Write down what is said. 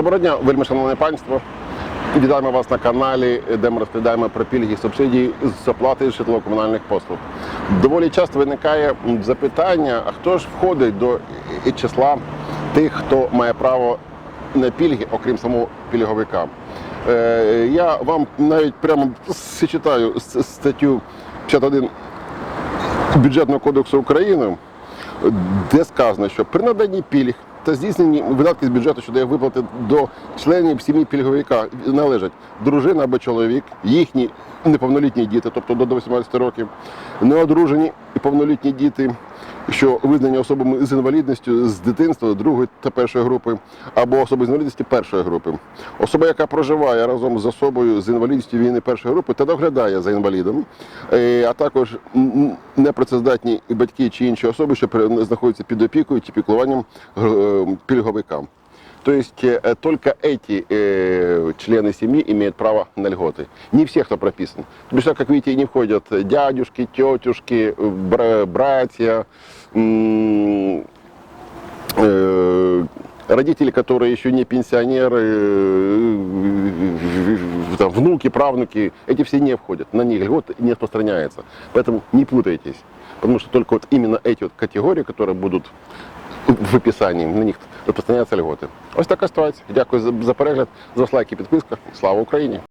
Доброго дня, вельми шановне панство. Вітаємо вас на каналі, де ми розповідаємо про пільги і субсидії з оплати житлово-комунальних послуг. Доволі часто виникає запитання, а хто ж входить до числа тих, хто має право на пільги, окрім самого пільговика. Е, Я вам навіть прямо зачитаю с- статтю 51 бюджетного кодексу України, де сказано, що при наданні пільг та здійснені видатки з бюджету щодо дає виплати до членів сім'ї пільговика належать дружина або чоловік, їхні неповнолітні діти, тобто до 18 років, неодружені і повнолітні діти, що визнані особами з інвалідністю з дитинства другої та першої групи, або особи з інвалідністю першої групи. Особа, яка проживає разом з особою з інвалідністю війни першої групи та доглядає за інвалідом, е, а також непрацездатні батьки чи інші особи, що знаходяться під опікою чи піклуванням пільговикам. пільговика. То есть э, только эти э, члены семьи имеют право на льготы. Не все, кто прописан. То есть, как видите, не входят дядюшки, тетюшки, бра- братья, э, родители, которые еще не пенсионеры, э, там, внуки, правнуки, эти все не входят. На них льгот не распространяется. Поэтому не путайтесь. Потому что только вот именно эти вот категории, которые будут в описанні, на них розпространяються льготи. Ось така ситуація. Дякую за, за перегляд, за лайк і підписка. Слава Україні!